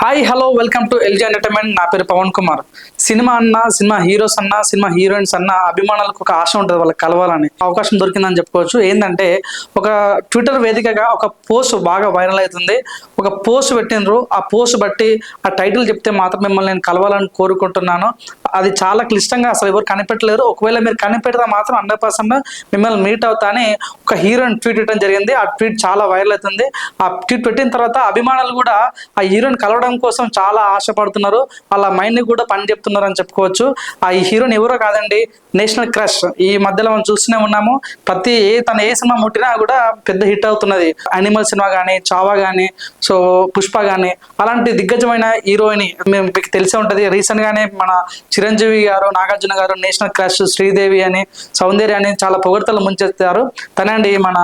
Hi hello welcome to LG entertainment. నా పేరు Pavan Kumar. Cinema అన్న సినిమా హీరోస్ అన్న సినిమా హీరోయిన్స్ అన్న అభిమానులకు ఒక ఆశ ఉంటుంది వాళ్ళకి కలవాలని. అవకాశం దొరికిందని చెప్పుకోవచ్చు. ఏంటంటే ఒక ట్విట్టర్ వేదికగా ఒక పోస్ట్ బాగా వైరల్ అవుతుంది. ఒక పోస్ట్ పెట్టినరు ఆ పోస్ట్ బట్టి ఆ టైటిల్ చెప్తే మాత్రం మిమ్మల్ని నేను కలవాలని కోరుకుంటున్నాను. అది చాలా క్లిష్టంగా అసలు ఎవరు కనిపెట్టలేరు. ఒకవేళ మీరు కనిపెడితే మాత్రం హండ్రెడ్ పర్సెంట్ మిమ్మల్ని మీట్ అవుతా అని ఒక హీరోయిన్ ట్వీట్ ఇవ్వడం జరిగింది. ఆ ట్వీట్ చాలా వైరల్ అవుతుంది. ఆ ట్వీట్ పెట్టిన తర్వాత అభిమానులు కూడా ఆ హీరోయిన్ కలవడం కోసం చాలా ఆశపడుతున్నారు. వాళ్ళ మైండ్ కూడా పని చెప్తున్నారు అని చెప్పుకోవచ్చు. ఆ ఈ ఎవరో కాదండి నేషనల్ క్రష్. ఈ మధ్యలో మనం చూస్తూనే ఉన్నాము. ప్రతి ఏ తన ఏ సినిమా ముట్టినా కూడా పెద్ద హిట్ అవుతున్నది. అనిమల్ సినిమా కానీ చావా కానీ సో పుష్ప కానీ అలాంటి దిగ్గజమైన హీరోయిన్ మేము మీకు తెలిసే ఉంటుంది. రీసెంట్ గానే మన చిరంజీవి గారు నాగార్జున గారు నేషనల్ క్రష్ శ్రీదేవి అని సౌందర్య అని చాలా పొగడ్తలు ముంచెత్తారు. తనండి మన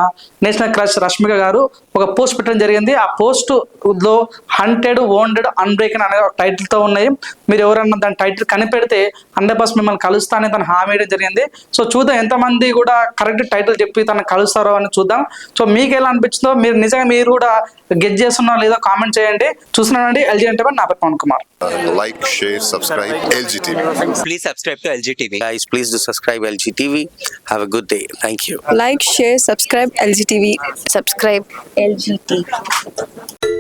నేషనల్ క్రష్ రష్మిక గారు ఒక పోస్ట్ పెట్టడం జరిగింది. ఆ పోస్ట్లో హంటెడ్ ఓండెడ్ అన్బ్రేకెన్ అనే ఒక టైటిల్తో ఉన్నాయి. మీరు ఎవరన్నా దాని టైటిల్ కనిపెడితే హండ్రెడ్ పర్సెంట్ మిమ్మల్ని కలుస్తానని తను హామీ ఇవ్వడం జరిగింది. సో చూద్దాం ఎంతమంది కూడా కరెక్ట్ టైటిల్ చెప్పి తను కలుస్తారో అని చూద్దాం. సో మీకు ఎలా అనిపించిందో మీరు నిజంగా మీరు కూడా గెట్ చేస్తున్నారో లేదో కామెంట్ చేయండి. చూస్తున్నానండి. ఎల్జీ అంటే నా పేరు Pavan Kumar. Uh, like, share, subscribe, LGTV. Please subscribe to LG TV. guys please do subscribe lg tv have a good day thank you like, share, subscribe LGTV. Subscribe LGTV.